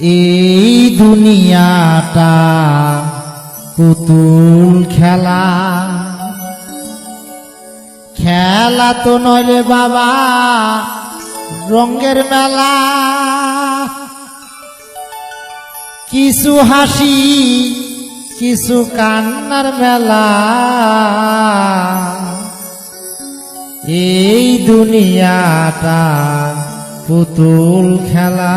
এই দুনিয়াটা পুতুল খেলা। খেলা তো নইলে বাবা রঙ্গের মেলা। কিছু হাসি, কিছু কান্নার মেলা। এই দুনিয়াটা পুতুল খেলা।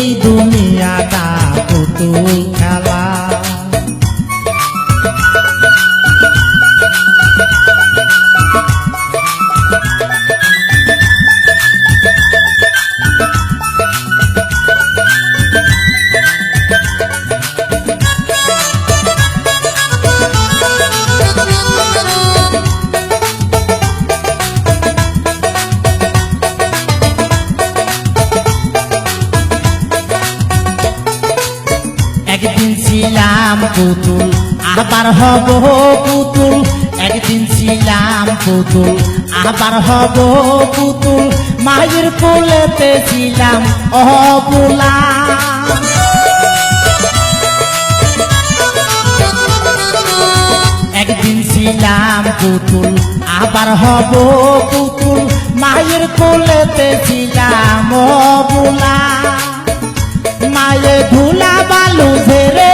এই দুনিয়াটা পুতুল খেলা। ছিলাম পুতুল, আবার হব পুতুল। একদিন ছিলাম পুতুল, আবার হব পুতুল। মায়ের কোলেতে ছিলাম অবুলা একদিন ছিলাম পুতুল, আবার হব পুতুল। মায়ের কোলেতে ছিলাম অবুলা মায়ে ধুলা বালু ঝেড়ে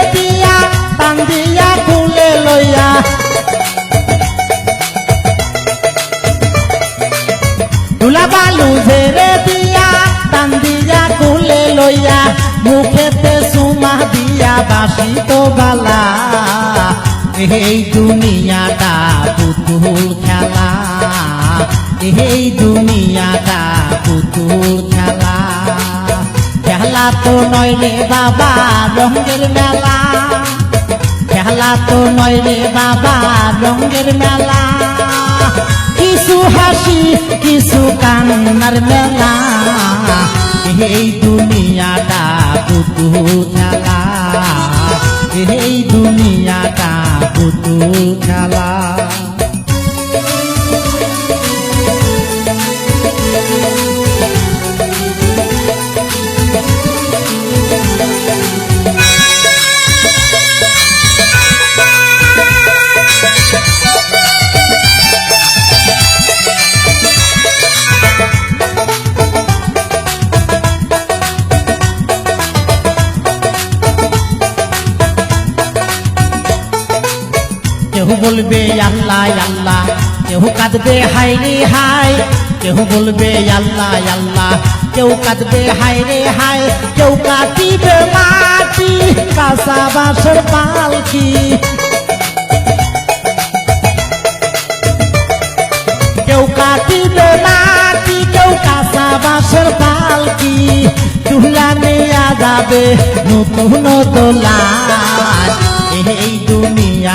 ধুলা বালু ঝেড়ে দিয়া খুলে লইয়া, মুখেতে সুমা দিয়া বালা। এই দুনিয়াটা পুতুল খেলা। এই দুনিয়াটা পুতুল খেলা। খেলা তো বাবা, রঙের মেলা। খেলা তো নয় রে বাবা, রঙের মেলা। কিছু হাসি কিছু কান্নার মেলা। এই দুনিয়াটা পুতু খেলা এই দুনিয়াটা পুতু খেলা কেউ বলবে আল্লাহ আল্লাহ। কেউ কাঁদবে হাই রে হাই কেউ বলবে আল্লাহ আল্লাহ। কেউ কাঁদবে হাই রে হাই কেউ কাটিবে মাটি, কাঁচা বাসর পালকি। কেউ কাটিবে মাটি, কেউ কাঁচা বাসর পালকি। চুলা নেয়া যাবে নতুন দোলা এই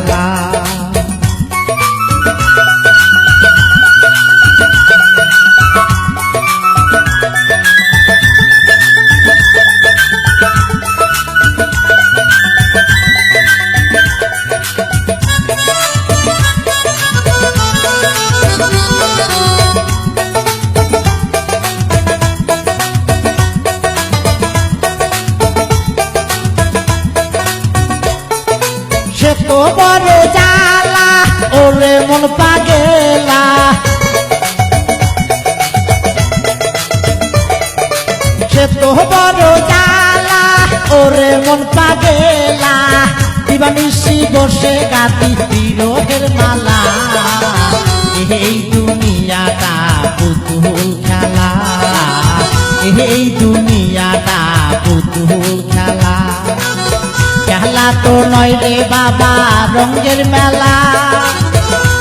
lá. করে মন পাগেলা সে তো বড় ওরে মন পাগেলা দিবা বসে গাতি বিরোধের মালা। এই দুনিয়াটা পুতুল খেলা। এই দুনিয়াটা পুতুল খেলা। খেলা তো নয় রে বাবা, রঙের মেলা।